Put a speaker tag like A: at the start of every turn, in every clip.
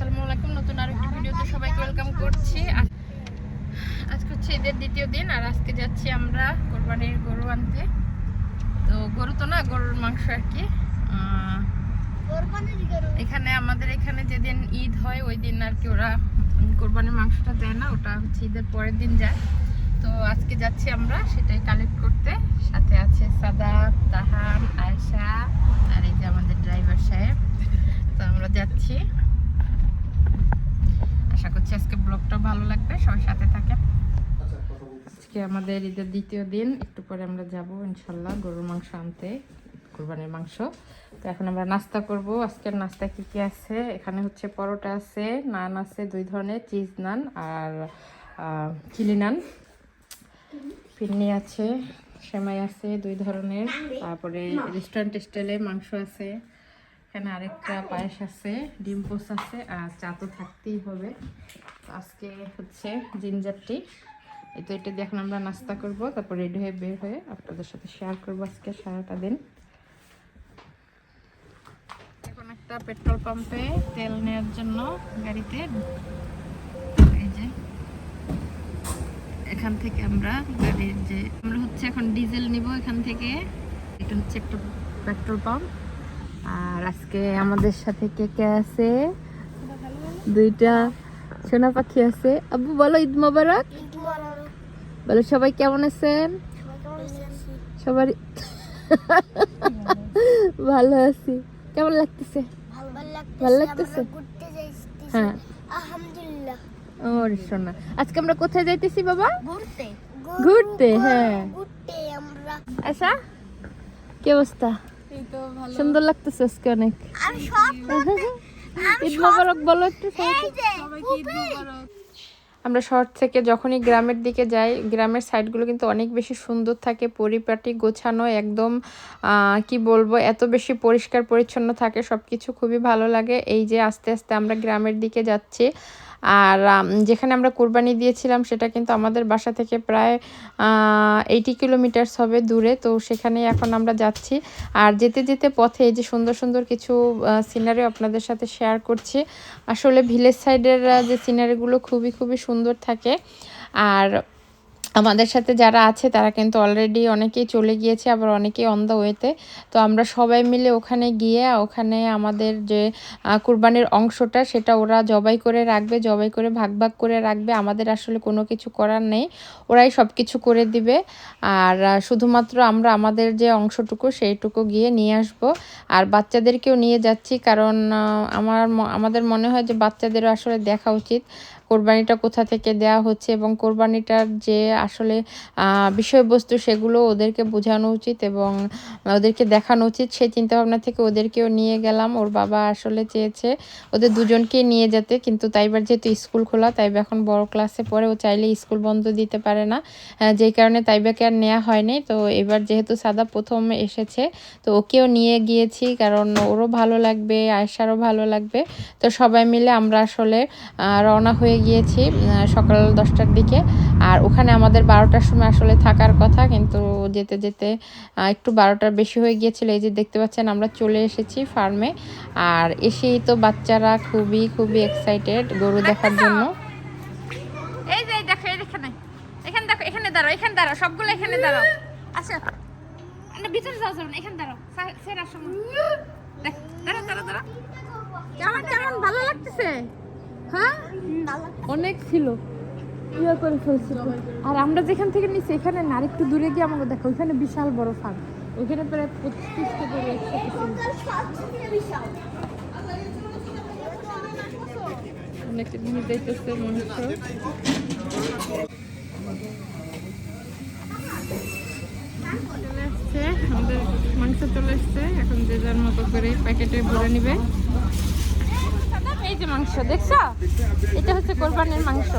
A: আসসালামু আলাইকুম নতুন আরেকটি ভিডিওতে সবাইকে ওয়েলকাম করছি। আজ- আজকে হচ্ছে ঈদের দ্বিতীয় দিন আর আজকে যাচ্ছি আমরা কোরবানির গরু আনতে। তো গরু তো না গরুর মাংস আর কি। এখানে আমাদের এখানে যেদিন ঈদ হয় ওই দিন আর কি ওরা কোরবানির মাংসটা দেয় না ওটা হচ্ছে ঈদের পরের দিন যায়। তো আজকে যাচ্ছি আমরা সেটাই কালেক্ট করতে। সাথে আছে সাদাব তাহান আয়শা আর এই যে আমাদের ড্রাইভার সাহেব। তো আমরা যাচ্ছি। আশা করছি আজকে ব্লগটা ভালো লাগবে সবাই সাথে থাকে আজকে আমাদের ঈদের দ্বিতীয় দিন একটু পরে আমরা যাব ইনশাল্লাহ গরুর মাংস আনতে কোরবানির মাংস। তো এখন আমরা নাস্তা করব। আজকের নাস্তা কি কি আছে? এখানে হচ্ছে পরোটা আছে নান আছে দুই ধরনের চিজ নান আর চিলি নান। পিন্নি আছে সেমাই আছে দুই ধরনের। তারপরে রেস্টুরেন্ট স্টাইলে মাংস আছে। এখানে আরেকটা পায়েস আছে, ডিম পোস আছে, আর চা তো থাকতেই হবে। আজকে হচ্ছে জিঞ্জারটি এই তো এটা দিয়ে এখন আমরা নাস্তা করব, তারপর রেডি হয়ে বের হয়ে আপনাদের সাথে শেয়ার করব আজকে সারাটা দিন। এখন একটা পেট্রোল পাম্পে তেল নেওয়ার জন্য গাড়িতে। এই যে, এখান থেকে আমরা গাড়ির যে আমরা হচ্ছে এখন ডিজেল নিব এখান থেকে। এটা হচ্ছে একটা পেট্রোল পাম্প। আর আজকে আমাদের সাথে কে কে আছে? দুইটা সোনা পাখি আছে। আব্বু বলো ঈদ মোবারক। বলো সবাই কেমন আছেন? সবারই ভালো আছি। কেমন লাগতেছে? ভালো লাগতেছে? হ্যাঁ।
B: আলহামদুলিল্লাহ।
A: ওর সোনা। আজকে আমরা কোথায় যাইতেছি বাবা?
B: ঘুরতে।
A: ঘুরতে, হ্যাঁ।
B: ঘুরতে আমরা।
A: আচ্ছা কি অবস্থা? সুন্দর লাগতেছে আজকে অনেক। ঈদ মোবারক বলো একটু আমরা শহর থেকে যখনই গ্রামের দিকে যাই গ্রামের সাইডগুলো কিন্তু অনেক বেশি সুন্দর থাকে পরিপাটি গোছানো একদম আহ, কি বলব এত বেশি পরিষ্কার পরিচ্ছন্ন থাকে সব কিছু খুবই ভালো লাগে। এই যে আস্তে আস্তে আমরা গ্রামের দিকে যাচ্ছি আর যেখানে আমরা কোরবানি দিয়েছিলাম সেটা কিন্তু আমাদের বাসা থেকে প্রায় এইটি কিলোমিটার্স হবে দূরে। তো সেখানেই এখন আমরা যাচ্ছি। আর যেতে যেতে পথে এই যে সুন্দর সুন্দর কিছু সিনারি আপনাদের সাথে শেয়ার করছি। আসলে ভিলেজ সাইডের যে সিনারিগুলো খুবই খুবই সুন্দর থাকে। আর আমাদের সাথে যারা আছে, তারা কিন্তু অলরেডি অনেকেই চলে গিয়েছে, আবার অনেকেই অন দ্য ওয়েতে তো। আমরা সবাই মিলে ওখানে গিয়ে, ওখানে আমাদের যে কুরবানির অংশটা, সেটা ওরা জবাই করে রাখবে, জবাই করে ভাগ ভাগ করে রাখবে। আমাদের আসলে কোনো কিছু করার নেই, ওরাই সব কিছু করে দিবে। আর শুধুমাত্র আমরা আমাদের যে অংশটুকু, সেইটুকু গিয়ে নিয়ে আসব। আর বাচ্চাদেরকেও নিয়ে যাচ্ছি, কারণ আমার আমাদের মনে হয় যে বাচ্চাদেরও আসলে দেখা উচিত। কোরবানিটা কোথা থেকে দেওয়া হচ্ছে এবং কোরবানিটার যে আসলে বিষয়বস্তু সেগুলো ওদেরকে বোঝানো উচিত এবং ওদেরকে দেখানো উচিত। সেই চিন্তাভাবনা থেকে ওদেরকেও নিয়ে গেলাম। ওর বাবা আসলে চেয়েছে ওদের দুজনকেই নিয়ে যেতে, কিন্তু তাইবার যেহেতু স্কুল খোলা, তাইবা এখন বড় ক্লাসে পড়ে, ও চাইলে স্কুল বন্ধ দিতে পারে না। যেই কারণে তাইবাকে আর নেওয়া হয়নি। তো এবার যেহেতু সাদা প্রথম এসেছে, তো ওকেও নিয়ে গিয়েছি, কারণ ওরও ভালো লাগবে আয়সারও ভালো লাগবে। তো সবাই মিলে আমরা আসলে রওনা হয়ে গিয়েছি সকাল দশটার দিকে। আর ওখানে আমাদের বারোটার সময় আসলে থাকার কথা কিন্তু যেতে যেতে একটু বারোটার বেশি হয়ে গিয়েছিল। এই যে দেখতে পাচ্ছেন আমরা চলে এসেছি ফার্মে আর এসেই তো বাচ্চারা খুবই খুবই এক্সাইটেড গরু দেখার জন্য। এই যে দেখো এখানে। এখানে দেখো এখানে দাঁড়াও এখানে দাঁড়াও সবগুলো এখানে দাঁড়াও। আচ্ছা না ভিতরে যাও যাও না এখানে দাঁড়াও। দেখ দাঁড়াও দাঁড়াও দাঁড়াও। কেমন কেমন ভালো লাগতেছে? হ্যাঁ? অনেক ছিল। ইয়ে করে ফেলছিল আর আমরা যেখান থেকে নিচ্ছি এখানে না আরেকটু দূরে গিয়ে আমাকে দেখো ওইখানে বিশাল বড় ফার্ম ওইখানে প্রায় পঁচিশ থেকে একসাথে ছিল। অনেক নিয়ে যাইতেছে মাংস চলে আসছে আমাদের মাংস চলে আসছে। এখন যে যার মতো করে প্যাকেটে ভরে নিবে। এই যে মাংস দেখছ? এটা হচ্ছে কোরবানির মাংস।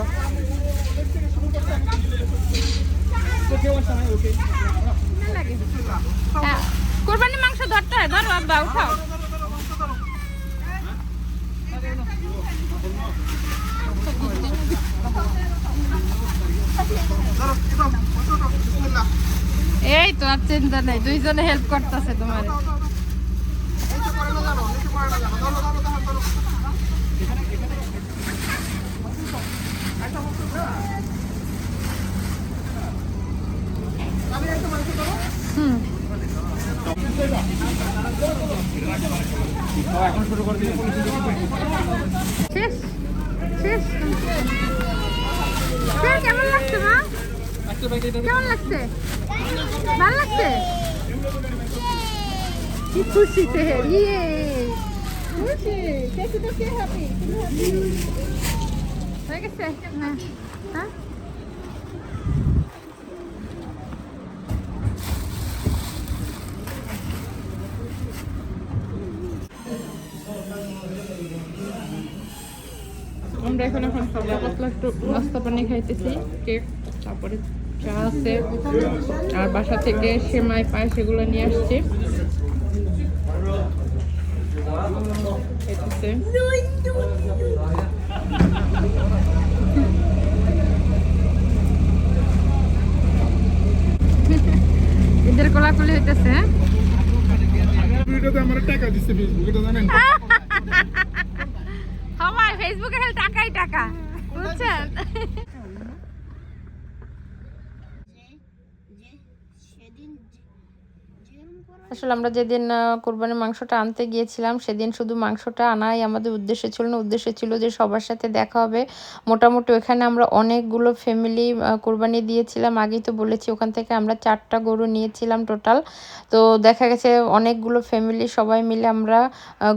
A: হ্যাঁ, কোরবানির মাংস ধরতে হয়। ধরো আব্বা উঠাও। এই তো আর চিন্তা নেই। দুইজনে হেল্প করতেছে তোমার। শেষ শেষ। লাগছে মা? কি খুশিতে ইয়ে। খুশি। দেখি কে হ্যাপি হয়ে গেছে? হ্যাঁ হ্যাঁ? আমরা এখন এখন হালকা পাতলা একটু নাস্তা পানি খাইতেছি কেক তারপরে চা আছে আর বাসা থেকে সেমাই পায়েস এগুলো নিয়ে আসছে। এদের কোলাকুলি হইতেছে হ্যাঁ?
C: ভিডিওতে আমার টাকা দিচ্ছে ফেসবুক জানেন।
A: সবাই ফেসবুকে টাকাই টাকা বুঝছেন
B: সেদিন যেরকম করা
A: আসলে আমরা যেদিন কোরবানির মাংসটা আনতে গিয়েছিলাম, সেদিন শুধু মাংসটা আনাই আমাদের উদ্দেশ্য ছিল না। উদ্দেশ্য ছিল যে সবার সাথে দেখা হবে। মোটামুটি ওখানে আমরা অনেকগুলো ফ্যামিলি কোরবানি দিয়েছিলাম। আগেই তো বলেছি, ওখান থেকে আমরা চারটা গরু নিয়েছিলাম টোটাল তো দেখা গেছে অনেকগুলো ফ্যামিলি সবাই মিলে আমরা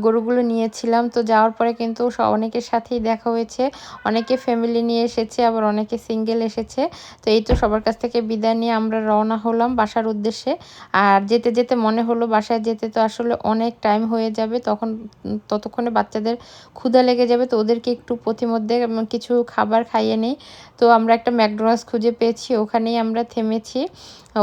A: গরুগুলো নিয়েছিলাম। তো যাওয়ার পরে কিন্তু অনেকের সাথেই দেখা হয়েছে। অনেকে ফ্যামিলি নিয়ে এসেছে, আবার অনেকে সিঙ্গেল এসেছে। তো এই তো সবার কাছ থেকে বিদায় নিয়ে আমরা রওনা হলাম বাসার উদ্দেশ্যে। আর যেতে যেতে মনে হলো বাসায় যেতে তো আসলে অনেক টাইম হয়ে যাবে, তখন ততক্ষণে বাচ্চাদের ক্ষুধা লেগে যাবে, তো ওদেরকে একটু প্রতিমধ্যে কিছু খাবার খাইয়ে নিই। তো আমরা একটা ম্যাকডোনাল্ডস খুঁজে পেয়েছি, ওখানেই আমরা থেমেছি।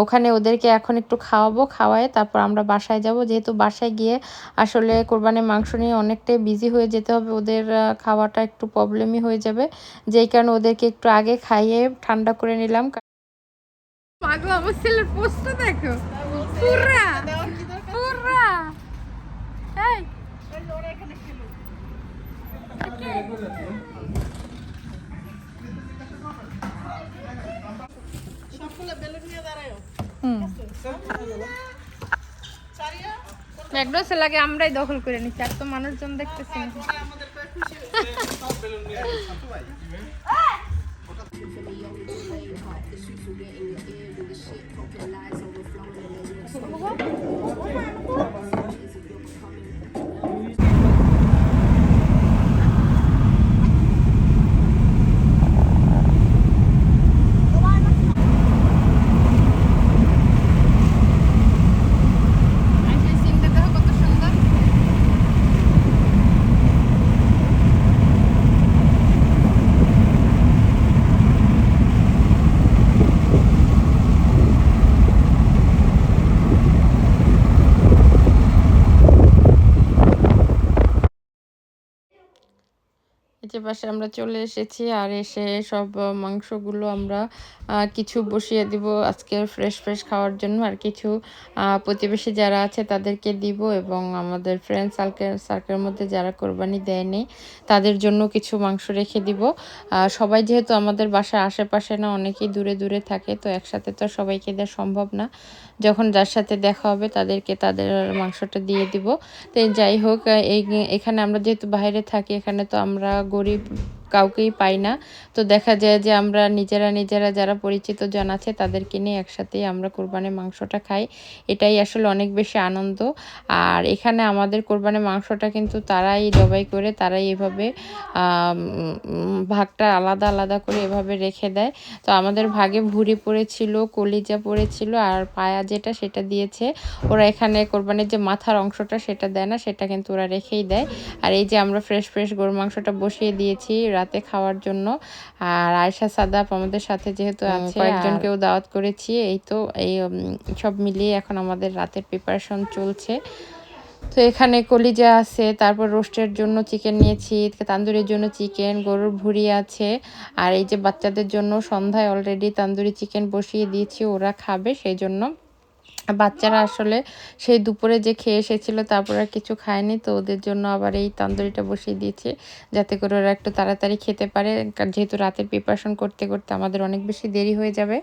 A: ওখানে ওদেরকে এখন একটু খাওয়াবো, খাওয়ায় তারপর আমরা বাসায় যাব। যেহেতু বাসায় গিয়ে আসলে কোরবানির মাংস নিয়ে অনেকটাই বিজি হয়ে যেতে হবে, ওদের খাওয়াটা একটু প্রবলেমই হয়ে যাবে। যেই কারণে ওদেরকে একটু আগে খাইয়ে ঠান্ডা করে নিলাম। পাগল, আমার ছেলের দেখো। পুরা। লাগে আমরাই দখল করে নিচ্ছি আর তো মানুষজন দেখতেছি না আইসে সিনটা দেখো কত সুন্দর এই যে পাশে আমরা চলে এসেছি আর এসে সব মাংসগুলো আমরা কিছু বসিয়ে দিব আজকে ফ্রেশ ফ্রেশ খাওয়ার জন্য। আর কিছু প্রতিবেশী যারা আছে তাদেরকে দিব এবং আমাদের ফ্রেন্ড সার্কেল সার্কেলের মধ্যে যারা কোরবানি দেয়নি তাদের জন্য কিছু মাংস রেখে দিব। সবাই যেহেতু আমাদের বাসার আশেপাশে না, অনেকেই দূরে দূরে থাকে, তো একসাথে তো সবাইকে দেওয়া সম্ভব না। যখন যার সাথে দেখা হবে তাদেরকে তাদের মাংসটা দিয়ে দিব। তো যাই হোক, এই এখানে আমরা যেহেতু বাইরে থাকি, এখানে তো আমরা গরিব কাউকেই পাই না। তো দেখা যায় যে আমরা নিজেরা নিজেরা যারা পরিচিত জন আছে তাদেরকে নিয়ে একসাথেই আমরা কোরবানির মাংসটা খাই। এটাই আসলে অনেক বেশি আনন্দ। আর এখানে আমাদের কোরবানির মাংসটা কিন্তু তারাই জবাই করে, তারাই এভাবে ভাগটা আলাদা আলাদা করে এভাবে রেখে দেয়। তো আমাদের ভাগে ভুড়ি পড়েছিল, কলিজা পড়েছিল আর পায়া যেটা সেটা দিয়েছে। ওরা এখানে কোরবানির যে মাথার অংশটা সেটা দেয় না, সেটা কিন্তু ওরা রেখেই দেয়। আর এই যে আমরা ফ্রেশ ফ্রেশ গরু মাংসটা বসিয়ে দিয়েছি রাতে খাওয়ার জন্য। আর আয়সা সাদাপ আমাদের সাথে যেহেতু আছে কয়েকজনকেও দাওয়াত করেছি। এই তো এই সব মিলিয়ে এখন আমাদের রাতের প্রিপারেশন চলছে। তো এখানে কলিজা আছে তারপর রোস্টের জন্য চিকেন নিয়েছি তান্দুরির জন্য চিকেন গরুর ভুড়ি আছে। আর এই যে বাচ্চাদের জন্য সন্ধ্যায় অলরেডি তান্দুরি চিকেন বসিয়ে দিয়েছি ওরা খাবে সেই জন্য বাচ্চারা আসলে সেই দুপুরে যে খেয়ে এসেছিল, তারপর আর কিছু খায়নি, তো ওদের জন্য আবার এই তন্দুরিটা বসিয়ে দিয়েছি, যাতে করে ওরা একটু তাড়াতাড়ি খেতে পারে। যেহেতু রাতের প্রিপারেশন করতে করতে আমাদের অনেক বেশি দেরি হয়ে যাবে।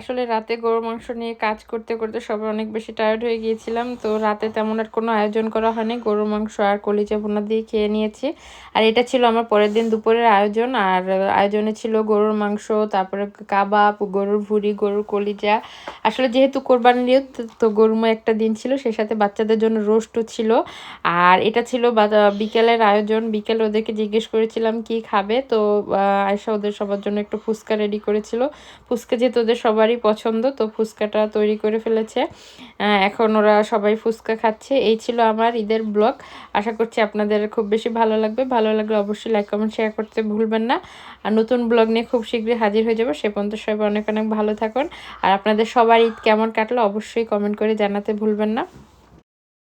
A: আসলে রাতে গরুর মাংস নিয়ে কাজ করতে করতে সবাই অনেক বেশি টায়ার্ড হয়ে গিয়েছিলাম। তো রাতে তেমন আর কোনো আয়োজন করা হয়নি। গরুর মাংস আর কলিজা ভুনা দিয়ে খেয়ে নিয়েছি। আর এটা ছিল আমার পরের দিন দুপুরের আয়োজন। আর আয়োজনে ছিল গরুর মাংস, তারপরে কাবাব, গরুর ভুড়ি, গরুর কলিজা। আসলে যেহেতু কোরবানির ঈদ, তো গরুময় একটা দিন ছিল, সেই সাথে বাচ্চাদের জন্য রোস্টও ছিল। আর এটা ছিল বিকেলের আয়োজন। বিকেলে ওদেরকে জিজ্ঞেস করেছিলাম, কি খাবে? তো আয়সা ওদের সবার জন্য একটু ফুচকা রেডি করেছিল। ফুচকা যেহেতু ওদের সবারই পছন্দ, তো ফুচকাটা তৈরি করে ফেলেছে। এখন ওরা সবাই ফুচকা খাচ্ছে। এই ছিল আমার ঈদের ব্লগ। আশা করছি আপনাদের খুব বেশি ভালো লাগবে। ভালো লাগলে অবশ্যই লাইক কমেন্ট শেয়ার করতে ভুলবেন না। আর নতুন ব্লগ নিয়ে খুব শীঘ্রই হাজির হয়ে যাব। সে পর্যন্ত সবাই অনেক অনেক ভালো থাকুন। আর আপনাদের সবার ঈদ কেমন কাটলো অবশ্যই কমেন্ট করে জানাতে ভুলবেন না।